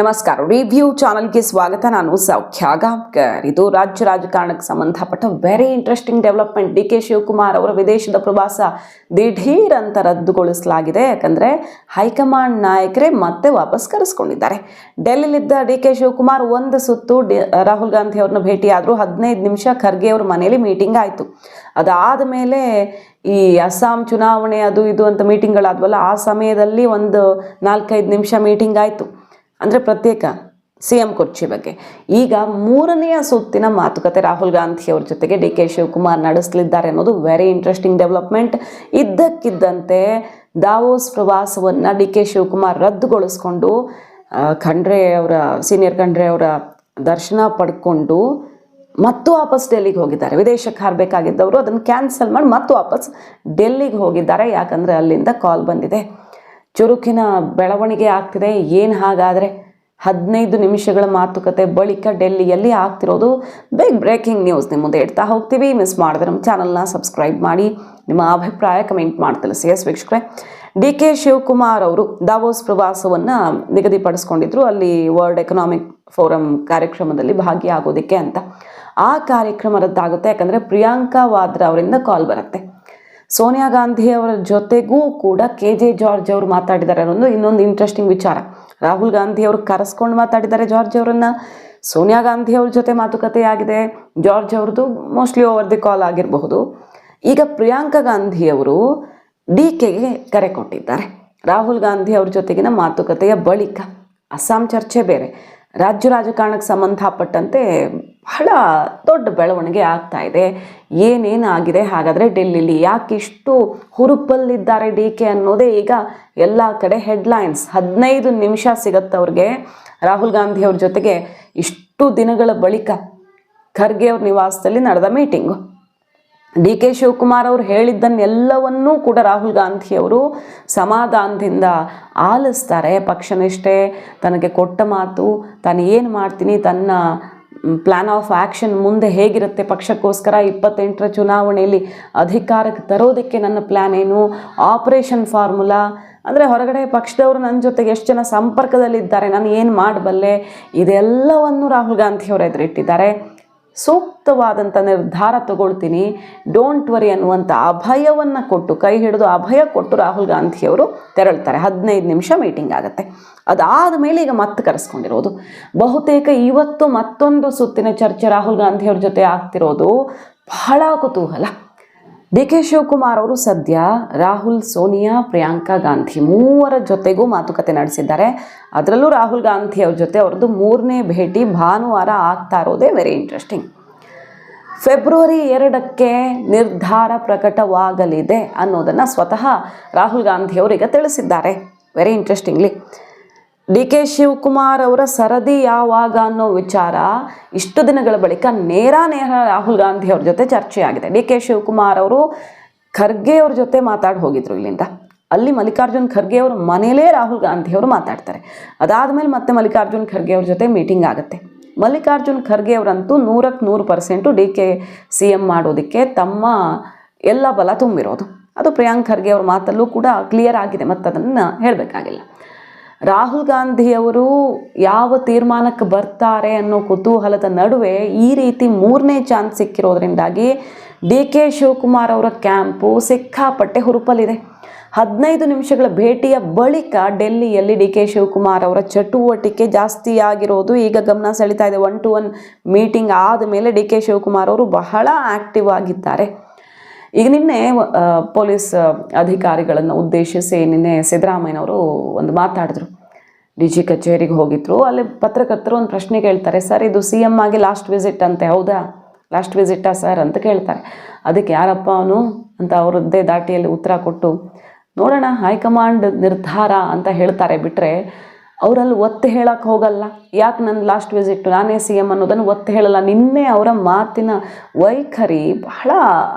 ನಮಸ್ಕಾರ. ರಿವ್ಯೂ ಚಾನಲ್ಗೆ ಸ್ವಾಗತ. ನಾನು ಸೌಖ್ಯ ಗಾಂವ್ಕರ್ ಇದು ರಾಜ್ಯ ರಾಜಕಾರಣಕ್ಕೆ ಸಂಬಂಧಪಟ್ಟ very interesting development D K Shivakumar ಅವರ ವಿದೇಶದ ಪ್ರವಾಸ ದಿಢೀರ್ ಅಂತ ರದ್ದುಗೊಳಿಸಲಾಗಿದೆ. ಯಾಕಂದ್ರೆ ಹೈಕಮಾಂಡ್ ನಾಯಕರೇ ಮತ್ತೆ ವಾಪಸ್ ಕರೆಸ್ಕೊಂಡಿದ್ದಾರೆ. ಡೆಲ್ಲಿಲಿದ್ದ ಡಿ ಕೆ ಶಿವಕುಮಾರ್ ಒಂದು ಸುತ್ತು ರಾಹುಲ್ ಗಾಂಧಿ ಅವ್ರನ್ನ ಭೇಟಿಯಾದ್ರು. ಹದಿನೈದು ನಿಮಿಷ ಖರ್ಗೆ ಅವ್ರ ಮನೇಲಿ ಮೀಟಿಂಗ್ ಆಯಿತು. ಅದಾದ ಮೇಲೆ ಈ ಅಸ್ಸಾಂ ಚುನಾವಣೆ ಅದು ಇದು ಅಂತ ಮೀಟಿಂಗ್ಗಳಾದ್ವಲ್ಲ ಆ ಸಮಯದಲ್ಲಿ ಒಂದು ನಾಲ್ಕೈದು ನಿಮಿಷ ಮೀಟಿಂಗ್ ಆಯಿತು. ಅಂದರೆ ಪ್ರತ್ಯೇಕ ಸಿ ಎಂ ಕುರ್ಚಿ ಬಗ್ಗೆ. ಈಗ ಮೂರನೆಯ ಸುತ್ತಿನ ಮಾತುಕತೆ ರಾಹುಲ್ ಗಾಂಧಿ ಅವ್ರ ಜೊತೆಗೆ ಡಿ ಕೆ ಶಿವಕುಮಾರ್ ನಡೆಸಲಿದ್ದಾರೆ ಅನ್ನೋದು ವೆರಿ ಇಂಟ್ರೆಸ್ಟಿಂಗ್ ಡೆವಲಪ್ಮೆಂಟ್ ಇದ್ದಕ್ಕಿದ್ದಂತೆ ದಾವೋಸ್ ಪ್ರವಾಸವನ್ನು ಡಿ ಕೆ ಶಿವಕುಮಾರ್ ರದ್ದುಗೊಳಿಸ್ಕೊಂಡು ಖಂಡ್ರೆ ಅವರ, ಸೀನಿಯರ್ ಖಂಡ್ರೆ ಅವರ ದರ್ಶನ ಪಡ್ಕೊಂಡು ಮತ್ತು ವಾಪಸ್ ಡೆಲ್ಲಿಗೆ ಹೋಗಿದ್ದಾರೆ. ವಿದೇಶಕ್ಕೆ ಹಾರಬೇಕಾಗಿದ್ದವರು ಅದನ್ನು ಕ್ಯಾನ್ಸಲ್ ಮಾಡಿ ಮತ್ತು ವಾಪಸ್ ಡೆಲ್ಲಿಗೆ ಹೋಗಿದ್ದಾರೆ. ಯಾಕಂದರೆ ಅಲ್ಲಿಂದ ಕಾಲ್ ಬಂದಿದೆ. ಚುರುಕಿನ ಬೆಳವಣಿಗೆ ಆಗ್ತಿದೆ. ಏನು ಹಾಗಾದರೆ? ಹದಿನೈದು ನಿಮಿಷಗಳ ಮಾತುಕತೆ ಬಳಿಕ ಡೆಲ್ಲಿಯಲ್ಲಿ ಆಗ್ತಿರೋದು ಬಿಗ್ ಬ್ರೇಕಿಂಗ್ ನ್ಯೂಸ್ ನಿಮ್ಮ ಮುಂದೆ ಇಡ್ತಾ ಹೋಗ್ತೀವಿ. ಮಿಸ್ ಮಾಡಿದ್ರೆ ನಮ್ಮ ಚಾನಲ್ನ ಸಬ್ಸ್ಕ್ರೈಬ್ ಮಾಡಿ. ನಿಮ್ಮ ಅಭಿಪ್ರಾಯ ಕಮೆಂಟ್ ಮಾಡಿ ಸಿ ಎಸ್ ವೀಕ್ಷಕರೇ. ಡಿ ಕೆ ಶಿವಕುಮಾರ್ ಅವರು ದಾವೋಸ್ ಪ್ರವಾಸವನ್ನು ನಿಗದಿಪಡಿಸ್ಕೊಂಡಿದ್ರು. ಅಲ್ಲಿ ವರ್ಲ್ಡ್ ಎಕನಾಮಿಕ್ ಫೋರಮ್ ಕಾರ್ಯಕ್ರಮದಲ್ಲಿ ಭಾಗಿಯಾಗೋದಕ್ಕೆ ಅಂತ. ಆ ಕಾರ್ಯಕ್ರಮ ರದ್ದಾಗುತ್ತೆ. ಯಾಕಂದರೆ ಪ್ರಿಯಾಂಕಾ ವಾದ್ರಾ ಅವರಿಂದ ಕಾಲ್ ಬರುತ್ತೆ. ಸೋನಿಯಾ ಗಾಂಧಿ ಅವರ ಜೊತೆಗೂ ಕೂಡ ಕೆ ಜೆ ಜಾರ್ಜ್ ಅವರು ಮಾತಾಡಿದ್ದಾರೆ ಅನ್ನೋದು ಇನ್ನೊಂದು ಇಂಟ್ರೆಸ್ಟಿಂಗ್ ವಿಚಾರ. ರಾಹುಲ್ ಗಾಂಧಿ ಅವರು ಕರೆಸ್ಕೊಂಡು ಮಾತಾಡಿದ್ದಾರೆ ಜಾರ್ಜ್ ಅವರನ್ನು. ಸೋನಿಯಾ ಗಾಂಧಿ ಅವ್ರ ಜೊತೆ ಮಾತುಕತೆ ಆಗಿದೆ. ಜಾರ್ಜ್ ಅವ್ರದ್ದು ಮೋಸ್ಟ್ಲಿ ಓವರ್ ದಿ ಕಾಲ್ ಆಗಿರಬಹುದು. ಈಗ ಪ್ರಿಯಾಂಕಾ ಗಾಂಧಿ ಅವರು ಡಿ ಕೆಗೆ ಕರೆ ಕೊಟ್ಟಿದ್ದಾರೆ. ರಾಹುಲ್ ಗಾಂಧಿ ಅವ್ರ ಜೊತೆಗಿನ ಮಾತುಕತೆಯ ಬಳಿಕ. ಅಸ್ಸಾಂ ಚರ್ಚೆ ಬೇರೆ. ರಾಜ್ಯ ರಾಜಕಾರಣಕ್ಕೆ ಸಂಬಂಧಪಟ್ಟಂತೆ ಬಹಳ ದೊಡ್ಡ ಬೆಳವಣಿಗೆ ಆಗ್ತಾ ಇದೆ. ಏನೇನಾಗಿದೆ? ಹಾಗಾದರೆ ಡೆಲ್ಲಿಲಿ ಯಾಕೆ ಇಷ್ಟು ಹುರುಪಲ್ಲಿದ್ದಾರೆ ಡಿ ಕೆ ಅನ್ನೋದೇ ಈಗ ಎಲ್ಲ ಕಡೆ ಹೆಡ್ಲೈನ್ಸ್. ಹದಿನೈದು ನಿಮಿಷ ಸಿಗತ್ತೆ ಅವ್ರಿಗೆ. ರಾಹುಲ್ ಗಾಂಧಿಯವ್ರ ಜೊತೆಗೆ ಇಷ್ಟು ದಿನಗಳ ಬಳಿಕ ಖರ್ಗೆ ಅವ್ರ ನಿವಾಸದಲ್ಲಿ ನಡೆದ ಮೀಟಿಂಗು. ಡಿ ಕೆ ಶಿವಕುಮಾರ್ ಅವರು ಹೇಳಿದ್ದನ್ನೆಲ್ಲವನ್ನೂ ಕೂಡ ರಾಹುಲ್ ಗಾಂಧಿ ಅವರು ಸಮಾಧಾನದಿಂದ ಆಲಿಸ್ತಾರೆ. ಪಕ್ಷನಿಷ್ಠೆ, ತನಗೆ ಕೊಟ್ಟ ಮಾತು, ತಾನು ಏನು ಮಾಡ್ತೀನಿ, ತನ್ನ ಪ್ಲ್ಯಾನ್ ಆಫ್ ಆ್ಯಕ್ಷನ್ ಮುಂದೆ ಹೇಗಿರುತ್ತೆ, ಪಕ್ಷಕ್ಕೋಸ್ಕರ ಇಪ್ಪತ್ತೆಂಟರ ಚುನಾವಣೆಯಲ್ಲಿ ಅಧಿಕಾರಕ್ಕೆ ತರೋದಕ್ಕೆ ನನ್ನ ಪ್ಲ್ಯಾನ್ ಏನು ಆಪರೇಷನ್ ಫಾರ್ಮುಲಾ ಅಂದರೆ ಹೊರಗಡೆ ಪಕ್ಷದವರು ನನ್ನ ಜೊತೆಗೆ ಎಷ್ಟು ಜನ ಸಂಪರ್ಕದಲ್ಲಿದ್ದಾರೆ, ನಾನು ಏನು ಮಾಡಬಲ್ಲೆ, ಇದೆಲ್ಲವನ್ನು ರಾಹುಲ್ ಗಾಂಧಿಯವರು ಎದುರಿಟ್ಟಿದ್ದಾರೆ. ಸೂಕ್ತವಾದಂಥ ನಿರ್ಧಾರ ತಗೊಳ್ತೀನಿ. ಡೋಂಟ್ ವರಿ ಅನ್ನುವಂಥ ಅಭಯವನ್ನು ಕೊಟ್ಟು, ಕೈ ಹಿಡಿದು ಅಭಯ ಕೊಟ್ಟು ರಾಹುಲ್ ಗಾಂಧಿಯವರು ತೆರಳ್ತಾರೆ. ಹದಿನೈದು ನಿಮಿಷ ಮೀಟಿಂಗ್ ಆಗುತ್ತೆ. ಅದಾದ ಮೇಲೆ ಈಗ ಮತ್ತೆ ಕರೆಸ್ಕೊಂಡಿರೋದು. ಬಹುತೇಕ ಇವತ್ತು ಮತ್ತೊಂದು ಸುತ್ತಿನ ಚರ್ಚೆ ರಾಹುಲ್ ಗಾಂಧಿಯವ್ರ ಜೊತೆ ಆಗ್ತಿರೋದು. ಬಹಳ ಕುತೂಹಲ. ಡಿ ಕೆ ಶಿವಕುಮಾರ್ ಅವರು ಸದ್ಯ ರಾಹುಲ್, ಸೋನಿಯಾ, ಪ್ರಿಯಾಂಕಾ ಗಾಂಧಿ ಮೂವರ ಜೊತೆಗೂ ಮಾತುಕತೆ ನಡೆಸಿದ್ದಾರೆ. ಅದರಲ್ಲೂ ರಾಹುಲ್ ಗಾಂಧಿ ಅವ್ರ ಜೊತೆ ಅವ್ರದ್ದು ಮೂರನೇ ಭೇಟಿ ಭಾನುವಾರ ಆಗ್ತಾ ಇರೋದೇ ವೆರಿ ಇಂಟ್ರೆಸ್ಟಿಂಗ್ ಫೆಬ್ರವರಿ ಎರಡಕ್ಕೆ ನಿರ್ಧಾರ ಪ್ರಕಟವಾಗಲಿದೆ ಅನ್ನೋದನ್ನು ಸ್ವತಃ ರಾಹುಲ್ ಗಾಂಧಿ ಅವರಿಗೆ ತಿಳಿಸಿದ್ದಾರೆ. Very interestingly D K Shivakumar ಅವರ ಸರದಿ ಯಾವಾಗ ಅನ್ನೋ ವಿಚಾರ ಇಷ್ಟು ದಿನಗಳ ಬಳಿಕ ನೇರ ನೇರ ರಾಹುಲ್ ಗಾಂಧಿ ಅವ್ರ ಜೊತೆ ಚರ್ಚೆಯಾಗಿದೆ. ಡಿ ಕೆ ಶಿವಕುಮಾರ್ ಅವರು ಖರ್ಗೆ ಅವ್ರ ಜೊತೆ ಮಾತಾಡಿ ಹೋಗಿದ್ರು ಇಲ್ಲಿಂದ. ಅಲ್ಲಿ ಮಲ್ಲಿಕಾರ್ಜುನ್ ಖರ್ಗೆ ಅವ್ರ ಮನೇಲೇ ರಾಹುಲ್ ಗಾಂಧಿ ಅವರು ಮಾತಾಡ್ತಾರೆ. ಅದಾದಮೇಲೆ ಮತ್ತೆ ಮಲ್ಲಿಕಾರ್ಜುನ್ ಖರ್ಗೆ ಅವ್ರ ಜೊತೆ ಮೀಟಿಂಗ್ ಆಗುತ್ತೆ. ಮಲ್ಲಿಕಾರ್ಜುನ್ ಖರ್ಗೆ ಅವರಂತೂ ನೂರಕ್ಕೆ ನೂರು percent D K C M ಮಾಡೋದಕ್ಕೆ ತಮ್ಮ ಎಲ್ಲ ಬಲ ತುಂಬಿರೋದು. ಅದು ಪ್ರಿಯಾಂಕ್ ಖರ್ಗೆ ಅವ್ರ ಮಾತಲ್ಲೂ ಕೂಡ ಕ್ಲಿಯರ್ ಆಗಿದೆ ಮತ್ತು ಅದನ್ನು ಹೇಳಬೇಕಾಗಿಲ್ಲ. ರಾಹುಲ್ ಗಾಂಧಿ ಅವರು ಯಾವ ತೀರ್ಮಾನಕ್ಕೆ ಬರ್ತಾರೆ ಅನ್ನೋ ಕುತೂಹಲದ ನಡುವೆ ಈ ರೀತಿ ಮೂರನೇ ಚಾನ್ಸ್ ಸಿಕ್ಕಿರೋದ್ರಿಂದಾಗಿ ಡಿ ಕೆ ಶಿವಕುಮಾರ್ ಅವರ ಕ್ಯಾಂಪು ಸಿಕ್ಕಾಪಟ್ಟೆ ಹುರುಪಲಿದೆ ಹದಿನೈದು ನಿಮಿಷಗಳ ಭೇಟಿಯ ಬಳಿಕ ಡೆಲ್ಲಿಯಲ್ಲಿ ಡಿ ಕೆ ಶಿವಕುಮಾರ್ ಅವರ ಚಟುವಟಿಕೆ ಜಾಸ್ತಿಯಾಗಿರೋದು ಈಗ ಗಮನ ಸೆಳೀತಾ ಇದೆ. ಒನ್ ಟು ಒನ್ ಮೀಟಿಂಗ್ ಆದ ಮೇಲೆ ಡಿ ಕೆ ಶಿವಕುಮಾರ್ ಅವರು ಬಹಳ ಆಕ್ಟಿವ್ ಆಗಿದ್ದಾರೆ. ಈಗ ನಿನ್ನೆ ಪೊಲೀಸ್ ಅಧಿಕಾರಿಗಳನ್ನು ಉದ್ದೇಶಿಸಿ ನಿನ್ನೆ ಸಿದ್ದರಾಮಯ್ಯನವರು ಒಂದು ಮಾತಾಡಿದ್ರು. ಡಿ ಜಿ ಕಚೇರಿಗೆ ಹೋಗಿದ್ರು. ಅಲ್ಲಿ ಪತ್ರಕರ್ತರು ಒಂದು ಪ್ರಶ್ನೆ ಕೇಳ್ತಾರೆ, ಸರ್, ಇದು ಸಿ ಎಂ ಆಗಿ ಲಾಸ್ಟ್ ವಿಸಿಟ್ ಅಂತೆ, ಹೌದಾ? ಲಾಸ್ಟ್ ವಿಸಿಟಾ ಸರ್? ಅಂತ ಕೇಳ್ತಾರೆ. ಅದಕ್ಕೆ, ಯಾರಪ್ಪ ಅವನು? ಅಂತ ಅವರದ್ದೇ ದಾಟಿಯಲ್ಲಿ ಉತ್ತರ ಕೊಟ್ಟು, ನೋಡೋಣ, ಹೈಕಮಾಂಡ್ ನಿರ್ಧಾರ ಅಂತ ಹೇಳ್ತಾರೆ. ಬಿಟ್ಟರೆ ಅವರಲ್ಲಿ ಒತ್ತು ಹೇಳಕ್ಕೆ ಹೋಗಲ್ಲ. ಯಾಕೆ ನನ್ನ ಲಾಸ್ಟ್ ವಿಸಿಟ್ ನಾನೇ ಸಿ ಎಂ ಅನ್ನೋದನ್ನು ಒತ್ತು ಹೇಳಲ್ಲ. ನಿನ್ನೆ ಅವರ ಮಾತಿನ ವೈಖರಿ ಬಹಳ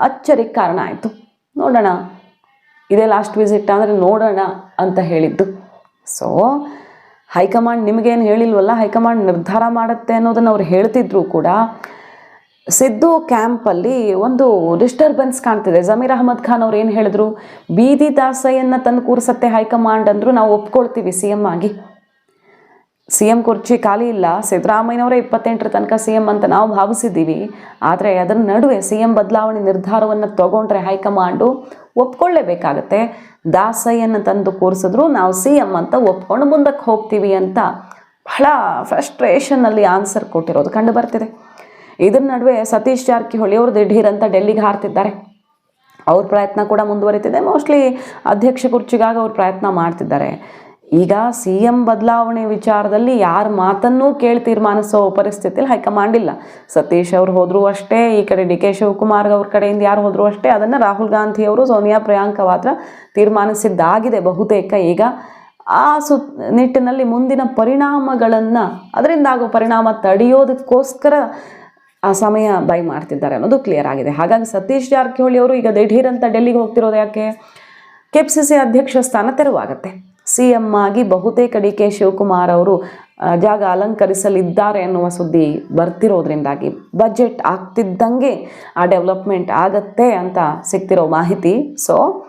ಅಚ್ಚರಿಗೆ ಕಾರಣ ಆಯಿತು. ನೋಡೋಣ. ಇದೇ ಲಾಸ್ಟ್ ವಿಸಿಟ್ ಅಂದರೆ ನೋಡೋಣ ಅಂತ ಹೇಳಿದ್ದು. ಸೊ ಹೈಕಮಾಂಡ್ ನಿಮಗೇನು ಹೇಳಿಲ್ವಲ್ಲ? ಹೈಕಮಾಂಡ್ ನಿರ್ಧಾರ ಮಾಡುತ್ತೆ ಅನ್ನೋದನ್ನು ಅವ್ರು ಹೇಳ್ತಿದ್ರು ಕೂಡ. ಸಿದ್ದು ಕ್ಯಾಂಪಲ್ಲಿ ಒಂದು ಡಿಸ್ಟರ್ಬೆನ್ಸ್ ಕಾಣ್ತಿದೆ. ಜಮೀರ್ ಅಹಮದ್ ಖಾನ್ ಅವ್ರು ಏನು ಹೇಳಿದ್ರು? ಬೀದಿ ದಾಸಯ್ಯನ್ನ ತಂದು ಕೂರಿಸತ್ತೆ ಹೈಕಮಾಂಡ್ ಅಂದರು ನಾವು ಒಪ್ಕೊಳ್ತೀವಿ ಸಿ ಎಂ ಆಗಿ. ಸಿ ಎಂ ಕುರ್ಚಿ ಖಾಲಿ ಇಲ್ಲ, ಸಿದ್ದರಾಮಯ್ಯನವರೇ ಇಪ್ಪತ್ತೆಂಟರ ತನಕ ಸಿ ಎಂ ಅಂತ ನಾವು ಭಾವಿಸಿದ್ದೀವಿ. ಆದರೆ ಅದರ ನಡುವೆ ಸಿ ಎಂ ಬದಲಾವಣೆ ನಿರ್ಧಾರವನ್ನು ತಗೊಂಡ್ರೆ ಹೈಕಮಾಂಡು ಒಪ್ಕೊಳ್ಳೇಬೇಕಾಗತ್ತೆ. ದಾಸಯ್ಯನ ತಂದು ಕೂರಿಸಿದ್ರು ನಾವು ಸಿ ಎಂ ಅಂತ ಒಪ್ಕೊಂಡು ಮುಂದಕ್ಕೆ ಹೋಗ್ತೀವಿ ಅಂತ ಬಹಳ ಫ್ರಸ್ಟ್ರೇಷನ್ನಲ್ಲಿ ಆನ್ಸರ್ ಕೊಟ್ಟಿರೋದು ಕಂಡು ಬರ್ತಿದೆ. ಇದ್ರ ನಡುವೆ ಸತೀಶ್ ಜಾರಕಿಹೊಳಿ ಅವರು ದಿಢೀರ್ ಅಂತ ಡೆಲ್ಲಿಗೆ ಹಾರ್ತಿದ್ದಾರೆ. ಅವ್ರ ಪ್ರಯತ್ನ ಕೂಡ ಮುಂದುವರಿತಿದೆ. ಮೋಸ್ಟ್ಲಿ ಅಧ್ಯಕ್ಷ ಕುರ್ಚಿಗಾಗಿ ಅವ್ರು ಪ್ರಯತ್ನ ಮಾಡ್ತಿದ್ದಾರೆ. ಈಗ ಸಿ ಎಂ ಬದಲಾವಣೆ ವಿಚಾರದಲ್ಲಿ ಯಾರ ಮಾತನ್ನೂ ಕೇಳಿ ತೀರ್ಮಾನಿಸೋ ಪರಿಸ್ಥಿತಿಯಲ್ಲಿ ಹೈಕಮಾಂಡ್ ಇಲ್ಲ. ಸತೀಶ್ ಅವ್ರು ಹೋದರೂ ಅಷ್ಟೇ, ಈ ಕಡೆ ಡಿ ಕೆ ಶಿವಕುಮಾರ್ ಅವ್ರ ಕಡೆಯಿಂದ ಯಾರು ಹೋದರೂ ಅಷ್ಟೇ, ಅದನ್ನು ರಾಹುಲ್ ಗಾಂಧಿ ಅವರು ಸೋನಿಯಾ ಪ್ರಿಯಾಂಕಾ ಮಾತ್ರ ತೀರ್ಮಾನಿಸಿದ್ದಾಗಿದೆ ಬಹುತೇಕ. ಈಗ ಆ ಸು ನಿಟ್ಟಿನಲ್ಲಿ ಮುಂದಿನ ಪರಿಣಾಮಗಳನ್ನು ಅದರಿಂದ ಆಗೋ ಪರಿಣಾಮ ತಡೆಯೋದಕ್ಕೋಸ್ಕರ ಆ ಸಮಯ ಬೈ ಮಾಡ್ತಿದ್ದಾರೆ ಅನ್ನೋದು ಕ್ಲಿಯರ್ ಆಗಿದೆ. ಹಾಗಾಗಿ ಸತೀಶ್ ಜಾರಕಿಹೊಳಿ ಅವರು ಈಗ ದಿಢೀರ್ ಅಂತ ಡೆಲ್ಲಿಗೆ ಹೋಗ್ತಿರೋದು ಯಾಕೆ? ಕೆ ಸಿ ಸಿ ಅಧ್ಯಕ್ಷ ಸ್ಥಾನ ತೆರವಾಗುತ್ತೆ. ಸಿ ಎಂ ಆಗಿ ಬಹುತೇಕ ಡಿ ಕೆ ಶಿವಕುಮಾರ್ ಅವರು ಜಾಗ ಅಲಂಕರಿಸಲಿದ್ದಾರೆ ಅನ್ನುವ ಸುದ್ದಿ ಬರ್ತಿರೋದ್ರಿಂದಾಗಿ. ಬಜೆಟ್ ಆಗ್ತಿದ್ದಂಗೆ ಆ ಡೆವಲಪ್ಮೆಂಟ್ ಆಗತ್ತೆ ಅಂತ ಸಿಗ್ತಿರೋ ಮಾಹಿತಿ. ಸೊ,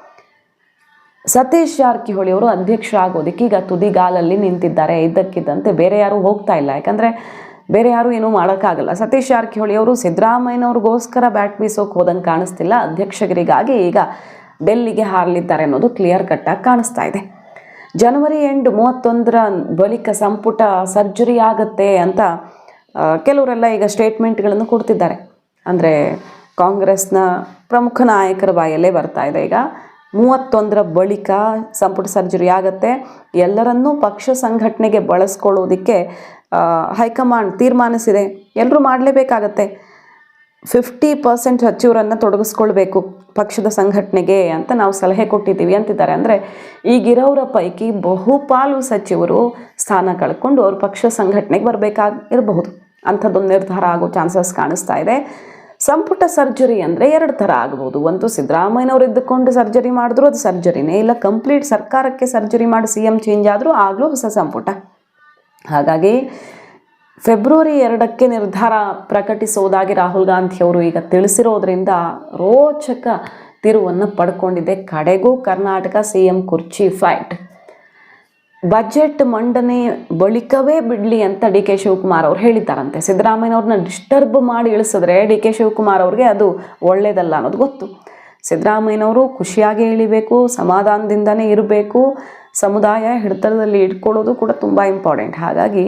ಸತೀಶ್ ಜಾರಕಿಹೊಳಿ ಅವರು ಅಧ್ಯಕ್ಷರಾಗೋದಕ್ಕೆ ಈಗ ತುದಿಗಾಲಲ್ಲಿ ನಿಂತಿದ್ದಾರೆ. ಇದ್ದಕ್ಕಿದ್ದಂತೆ ಬೇರೆ ಯಾರು ಹೋಗ್ತಾ ಇಲ್ಲ. ಯಾಕಂದರೆ ಬೇರೆ ಯಾರು ಏನೂ ಮಾಡೋಕ್ಕಾಗಲ್ಲ. ಸತೀಶ್ ಜಾರಕಿಹೊಳಿ ಅವರು ಸಿದ್ದರಾಮಯ್ಯನವ್ರಿಗೋಸ್ಕರ ಬ್ಯಾಟ್ ಬೀಸೋಕೆ ಹೋದಂಗೆ ಕಾಣಿಸ್ತಿಲ್ಲ. ಅಧ್ಯಕ್ಷಗಿರಿಗಾಗಿ ಈಗ ಡೆಲ್ಲಿಗೆ ಹಾರಲಿದ್ದಾರೆ ಅನ್ನೋದು ಕ್ಲಿಯರ್ ಕಟ್ಟಾಗಿ ಕಾಣಿಸ್ತಾ ಇದೆ. ಜನವರಿ ಎಂಡ್ ಮೂವತ್ತೊಂದರ ಬಳಿಕ ಸಂಪುಟ ಸರ್ಜರಿ ಆಗತ್ತೆ ಅಂತ ಕೆಲವರೆಲ್ಲ ಈಗ ಸ್ಟೇಟ್ಮೆಂಟ್ಗಳನ್ನು ಕೊಡ್ತಿದ್ದಾರೆ. ಅಂದರೆ ಕಾಂಗ್ರೆಸ್ನ ಪ್ರಮುಖ ನಾಯಕರ ಬಾಯಲ್ಲೇ ಬರ್ತಾ ಇದೆ. ಈಗ ಮೂವತ್ತೊಂದರ ಬಳಿಕ ಸಂಪುಟ ಸರ್ಜರಿ ಆಗತ್ತೆ. ಎಲ್ಲರನ್ನೂ ಪಕ್ಷ ಸಂಘಟನೆಗೆ ಬಳಸ್ಕೊಳ್ಳೋದಕ್ಕೆ ಹೈಕಮಾಂಡ್ ತೀರ್ಮಾನಿಸಿದೆ. ಎಲ್ಲರೂ ಮಾಡಲೇಬೇಕಾಗತ್ತೆ. ಫಿಫ್ಟಿ ಪರ್ಸೆಂಟ್ ಸಚಿವರನ್ನು ತೊಡಗಿಸ್ಕೊಳ್ಬೇಕು ಪಕ್ಷದ ಸಂಘಟನೆಗೆ ಅಂತ ನಾವು ಸಲಹೆ ಕೊಟ್ಟಿದ್ದೀವಿ ಅಂತಿದ್ದಾರೆ. ಅಂದರೆ ಈಗಿರೋರ ಪೈಕಿ ಬಹುಪಾಲು ಸಚಿವರು ಸ್ಥಾನ ಕಳ್ಕೊಂಡು ಅವ್ರ ಪಕ್ಷ ಸಂಘಟನೆಗೆ ಬರಬೇಕಾಗಿರಬಹುದು. ಅಂಥದ್ದೊಂದು ನಿರ್ಧಾರ ಆಗೋ ಚಾನ್ಸಸ್ ಕಾಣಿಸ್ತಾ ಇದೆ. ಸಂಪುಟ ಸರ್ಜರಿ ಅಂದರೆ ಎರಡು ಥರ ಆಗ್ಬೋದು. ಒಂದು ಸಿದ್ದರಾಮಯ್ಯನವ್ರು ಇದ್ದುಕೊಂಡು ಸರ್ಜರಿ ಮಾಡಿದ್ರು, ಅದು ಸರ್ಜರಿನೇ ಇಲ್ಲ. ಕಂಪ್ಲೀಟ್ ಸರ್ಕಾರಕ್ಕೆ ಸರ್ಜರಿ ಮಾಡಿ ಸಿ ಎಂ ಚೇಂಜ್ ಆದರೂ ಆಗಲೂ ಹೊಸ ಸಂಪುಟ. ಹಾಗಾಗಿ ಫೆಬ್ರವರಿ ಎರಡಕ್ಕೆ ನಿರ್ಧಾರ ಪ್ರಕಟಿಸುವುದಾಗಿ ರಾಹುಲ್ ಗಾಂಧಿ ಅವರು ಈಗ ತಿಳಿಸಿರೋದ್ರಿಂದ ರೋಚಕ ತಿರುವನ್ನು ಪಡ್ಕೊಂಡಿದೆ. ಕಡೆಗೂ ಕರ್ನಾಟಕ ಸಿ ಎಂ ಕುರ್ಚಿ ಫೈಟ್. ಬಜೆಟ್ ಮಂಡನೆ ಬಳಿಕವೇ ಬಿಡಲಿ ಅಂತ ಡಿ ಕೆ ಶಿವಕುಮಾರ್ ಅವ್ರು ಹೇಳಿದ್ದಾರಂತೆ. ಸಿದ್ದರಾಮಯ್ಯನವ್ರನ್ನ ಡಿಸ್ಟರ್ಬ್ ಮಾಡಿ ಇಳಿಸಿದ್ರೆ ಡಿ ಕೆ ಶಿವಕುಮಾರ್ ಅವ್ರಿಗೆ ಅದು ಒಳ್ಳೆಯದಲ್ಲ ಅನ್ನೋದು ಗೊತ್ತು. ಸಿದ್ದರಾಮಯ್ಯನವರು ಖುಷಿಯಾಗಿ ಇಳಿಬೇಕು, ಸಮಾಧಾನದಿಂದನೇ ಇರಬೇಕು, ಸಮುದಾಯ ಹಿಡಿತದಲ್ಲಿ ಇಟ್ಕೊಳ್ಳೋದು ಕೂಡ ತುಂಬ ಇಂಪಾರ್ಟೆಂಟ್ ಹಾಗಾಗಿ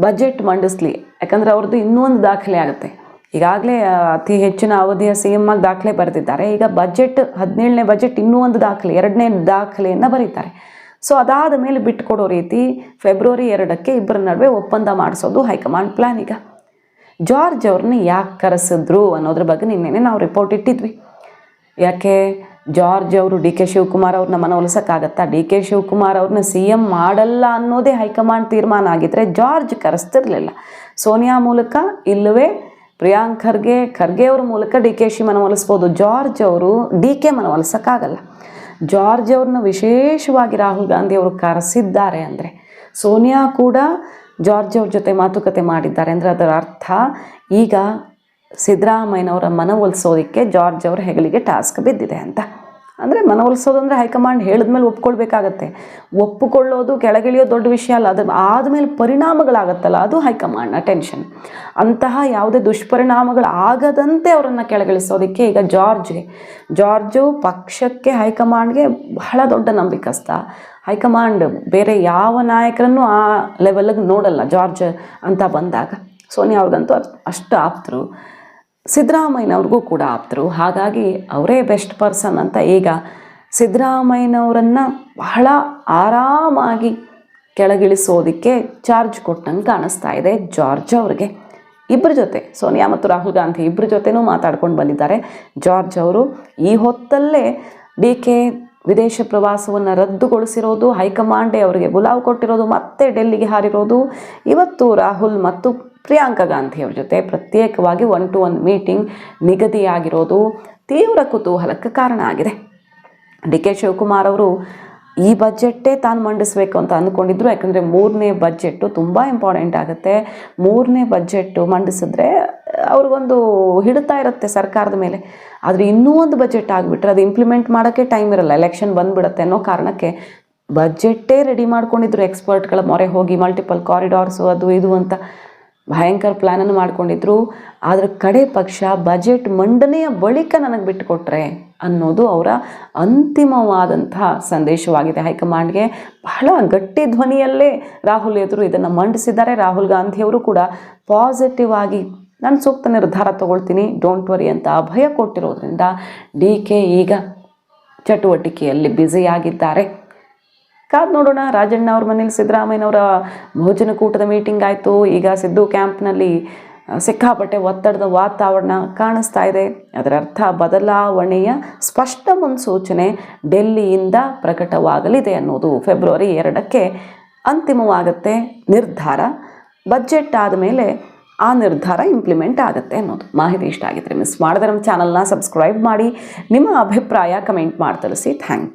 ಬಜೆಟ್ ಮಂಡಿಸ್ಲಿ. ಯಾಕಂದರೆ ಅವ್ರದ್ದು ಇನ್ನೂ ಒಂದು ದಾಖಲೆ ಆಗುತ್ತೆ. ಈಗಾಗಲೇ ಅತಿ ಹೆಚ್ಚಿನ ಅವಧಿಯ ಸಿ ಎಂ ಆಗಿ ದಾಖಲೆ ಬರೆದಿದ್ದಾರೆ. ಈಗ ಬಜೆಟ್, ಹದಿನೇಳನೇ ಬಜೆಟ್ ಇನ್ನೂ ಒಂದು ದಾಖಲೆ, ಎರಡನೇ ದಾಖಲೆಯನ್ನು ಬರೀತಾರೆ. ಸೊ, ಅದಾದ ಮೇಲೆ ಬಿಟ್ಕೊಡೋ ರೀತಿ ಫೆಬ್ರವರಿ ಎರಡಕ್ಕೆ ಇಬ್ಬರ ನಡುವೆ ಒಪ್ಪಂದ ಮಾಡಿಸೋದು ಹೈಕಮಾಂಡ್ ಪ್ಲ್ಯಾನ್ ಈಗ. ಜಾರ್ಜ್ ಅವ್ರನ್ನ ಯಾಕೆ ಕರೆಸಿದ್ರು ಅನ್ನೋದ್ರ ಬಗ್ಗೆ ನಿನ್ನೆನೆ ನಾವು ರಿಪೋರ್ಟ್ ಇಟ್ಟಿದ್ವಿ. ಯಾಕೆ? ಜಾರ್ಜ್ ಅವರು, ಡಿ ಕೆ ಶಿವಕುಮಾರ್ ಅವ್ರನ್ನ ಮನವೊಲಿಸೋಕ್ಕಾಗತ್ತಾ ಡಿ ಕೆ ಶಿವಕುಮಾರ್ ಅವ್ರನ್ನ ಸಿ ಎಂ ಮಾಡಲ್ಲ ಅನ್ನೋದೇ ಹೈಕಮಾಂಡ್ ತೀರ್ಮಾನ ಆಗಿದ್ರೆ ಜಾರ್ಜ್ ಕರೆಸ್ತಿರ್ಲಿಲ್ಲ. ಸೋನಿಯಾ ಮೂಲಕ ಇಲ್ಲವೇ? ಪ್ರಿಯಾಂಕ್ ಖರ್ಗೆ ಖರ್ಗೆ ಅವ್ರ ಮೂಲಕ ಡಿ ಕೆ ಶಿ ಮನವೊಲಿಸ್ಬೋದು ಜಾರ್ಜ್ ಅವರು ಡಿ ಕೆ ಮನವೊಲಿಸೋಕ್ಕಾಗಲ್ಲ ಜಾರ್ಜ್ ಅವ್ರನ್ನ ವಿಶೇಷವಾಗಿ ರಾಹುಲ್ ಗಾಂಧಿ ಅವರು ಕರೆಸಿದ್ದಾರೆ ಅಂದರೆ, ಸೋನಿಯಾ ಕೂಡ ಜಾರ್ಜ್ ಅವ್ರ ಜೊತೆ ಮಾತುಕತೆ ಮಾಡಿದ್ದಾರೆ ಅಂದರೆ ಅದರ ಅರ್ಥ, ಈಗ ಸಿದ್ದರಾಮಯ್ಯನವರ ಮನವೊಲಿಸೋದಕ್ಕೆ ಜಾರ್ಜ್ ಅವರ ಹೆಗಲಿಗೆ ಟಾಸ್ಕ್ ಬಿದ್ದಿದೆ ಅಂತ. ಅಂದರೆ ಮನವೊಲಿಸೋದು ಅಂದರೆ ಹೈಕಮಾಂಡ್ ಹೇಳಿದ್ಮೇಲೆ ಒಪ್ಕೊಳ್ಬೇಕಾಗತ್ತೆ. ಒಪ್ಪಿಕೊಳ್ಳೋದು ಕೆಳಗಿಳಿಯೋ ದೊಡ್ಡ ವಿಷಯ ಅಲ್ಲ, ಅದು ಆದಮೇಲೆ ಪರಿಣಾಮಗಳಾಗತ್ತಲ್ಲ, ಅದು ಹೈಕಮಾಂಡ್ನ ಟೆನ್ಷನ್. ಅಂತಹ ಯಾವುದೇ ದುಷ್ಪರಿಣಾಮಗಳು ಆಗದಂತೆ ಅವರನ್ನು ಕೆಳಗಿಳಿಸೋದಕ್ಕೆ ಈಗ ಜಾರ್ಜ್ಗೆ. ಜಾರ್ಜು ಪಕ್ಷಕ್ಕೆ ಹೈಕಮಾಂಡ್ಗೆ ಬಹಳ ದೊಡ್ಡ ನಂಬಿಕಸ್ತ ಹೈಕಮಾಂಡ್ ಬೇರೆ ಯಾವ ನಾಯಕರನ್ನು ಆ ಲೆವೆಲ್ಗೆ ನೋಡಲ್ಲ ಜಾರ್ಜ್ ಅಂತ ಬಂದಾಗ. ಸೋನಿಯಾ ಅವ್ರಿಗಂತೂ ಅಷ್ಟು ಆಪ್ತರು. ಸಿದ್ದರಾಮಯ್ಯನವ್ರಿಗೂ ಕೂಡ ಆಪ್ತರು. ಹಾಗಾಗಿ ಅವರೇ ಬೆಸ್ಟ್ ಪರ್ಸನ್ ಅಂತ ಈಗ ಸಿದ್ದರಾಮಯ್ಯನವರನ್ನು ಬಹಳ ಆರಾಮಾಗಿ ಕೆಳಗಿಳಿಸೋದಕ್ಕೆ ಚಾರ್ಜ್ ಕೊಟ್ಟಂಗೆ ಕಾಣಿಸ್ತಾ ಇದೆ. ಜಾರ್ಜ್ ಅವ್ರಿಗೆ ಇಬ್ಬರ ಜೊತೆ, ಸೋನಿಯಾ ಮತ್ತು ರಾಹುಲ್ ಗಾಂಧಿ ಇಬ್ಬರ ಜೊತೆನೂ ಮಾತಾಡ್ಕೊಂಡು ಬಂದಿದ್ದಾರೆ. ಜಾರ್ಜ್ ಅವರು ಈ ಹೊತ್ತಲ್ಲೇ ಡಿ ಕೆ ವಿದೇಶ ಪ್ರವಾಸವನ್ನು ರದ್ದುಗೊಳಿಸಿರೋದು, ಹೈಕಮಾಂಡೇ ಅವರಿಗೆ ಬುಲಾವ್ ಕೊಟ್ಟಿರೋದು, ಮತ್ತೆ ಡೆಲ್ಲಿಗೆ ಹಾರಿರೋದು, ಇವತ್ತು ರಾಹುಲ್ ಮತ್ತು ಪ್ರಿಯಾಂಕಾ ಗಾಂಧಿಯವ್ರ ಜೊತೆ ಪ್ರತ್ಯೇಕವಾಗಿ ಒನ್ ಟು ಒನ್ ಮೀಟಿಂಗ್ ನಿಗದಿಯಾಗಿರೋದು ತೀವ್ರ ಕುತೂಹಲಕ್ಕೆ ಕಾರಣ ಆಗಿದೆ. ಡಿ ಕೆ ಶಿವಕುಮಾರ್ ಅವರು ಈ ಬಜೆಟ್ಟೇ ತಾನು ಮಂಡಿಸಬೇಕು ಅಂತ ಅಂದ್ಕೊಂಡಿದ್ರು, ಯಾಕಂದರೆ ಮೂರನೇ ಬಜೆಟ್ಟು ತುಂಬ ಇಂಪಾರ್ಟೆಂಟ್ ಆಗುತ್ತೆ. ಮೂರನೇ ಬಜೆಟ್ಟು ಮಂಡಿಸಿದ್ರೆ ಅವ್ರಿಗೊಂದು ಹಿಡಿತಾ ಇರುತ್ತೆ ಸರ್ಕಾರದ ಮೇಲೆ. ಆದರೆ ಇನ್ನೂ ಒಂದು ಬಜೆಟ್ ಆಗಿಬಿಟ್ರೆ ಅದು ಇಂಪ್ಲಿಮೆಂಟ್ ಮಾಡೋಕ್ಕೆ ಟೈಮ್ ಇರಲ್ಲ ಎಲೆಕ್ಷನ್ ಬಂದುಬಿಡುತ್ತೆ ಅನ್ನೋ ಕಾರಣಕ್ಕೆ ಬಜೆಟ್ಟೇ ರೆಡಿ ಮಾಡ್ಕೊಂಡಿದ್ರು ಎಕ್ಸ್ಪರ್ಟ್ಗಳ ಮೊರೆ ಹೋಗಿ ಮಲ್ಟಿಪಲ್ ಕಾರಿಡಾರ್ಸು ಅದು ಇದು ಅಂತ. ಭಯಂಕರ ಪ್ಲ್ಯಾನನ್ನು ಮಾಡ್ಕೊಂಡಿದ್ರು. ಆದರೆ ಕಡೆ ಪಕ್ಷ ಬಜೆಟ್ ಮಂಡನೆಯ ಬಳಿಕ ನನಗೆ ಬಿಟ್ಟುಕೊಟ್ರೆ ಅನ್ನೋದು ಅವರ ಅಂತಿಮವಾದಂಥ ಸಂದೇಶವಾಗಿದೆ ಹೈಕಮಾಂಡ್ಗೆ. ಬಹಳ ಗಟ್ಟಿ ಧ್ವನಿಯಲ್ಲೇ ರಾಹುಲ್ ಎದುರು ಇದನ್ನು ಮಂಡಿಸಿದ್ದಾರೆ. ರಾಹುಲ್ ಗಾಂಧಿಯವರು ಕೂಡ ಪಾಸಿಟಿವ್ ಆಗಿ ನಾನು ಸೂಕ್ತ ನಿರ್ಧಾರ ತಗೊಳ್ತೀನಿ ಡೋಂಟ್ ವರಿ ಅಂತ ಅಭಯ ಕೊಟ್ಟಿರೋದ್ರಿಂದ ಡಿ ಕೆ ಈಗ ಚಟುವಟಿಕೆಯಲ್ಲಿ ಬ್ಯುಸಿಯಾಗಿದ್ದಾರೆ ಕಾದ್ ನೋಡೋಣ. ರಾಜಣ್ಣ ಅವ್ರ ಮನೇಲಿ ಸಿದ್ದರಾಮಯ್ಯನವರ ಭೋಜನಕೂಟದ ಮೀಟಿಂಗ್ ಆಯಿತು. ಈಗ ಸಿದ್ದು ಕ್ಯಾಂಪ್ನಲ್ಲಿ ಸಿಕ್ಕಾಪಟ್ಟೆ ಒತ್ತಡದ ವಾತಾವರಣ ಕಾಣಿಸ್ತಾ ಇದೆ. ಅದರ ಅರ್ಥ ಬದಲಾವಣೆಯ ಸ್ಪಷ್ಟ ಮುನ್ಸೂಚನೆ ಡೆಲ್ಲಿಯಿಂದ ಪ್ರಕಟವಾಗಲಿದೆ ಅನ್ನೋದು ಫೆಬ್ರವರಿ ಎರಡಕ್ಕೆ ಅಂತಿಮವಾಗುತ್ತೆ. ನಿರ್ಧಾರ ಬಜೆಟ್ ಆದಮೇಲೆ ಆ ನಿರ್ಧಾರ ಇಂಪ್ಲಿಮೆಂಟ್ ಆಗುತ್ತೆ ಅನ್ನೋದು. ಮಾಹಿತಿ ಇಷ್ಟ ಆಗಿದ್ರೆ ಮಿಸ್ ಮಾಡಿದ್ರೆ ನಮ್ಮ ಚಾನಲ್ನ ಸಬ್ಸ್ಕ್ರೈಬ್ ಮಾಡಿ. ನಿಮ್ಮ ಅಭಿಪ್ರಾಯ ಕಮೆಂಟ್ ಮಾಡಿ ತಿಳಿಸಿ. Thank you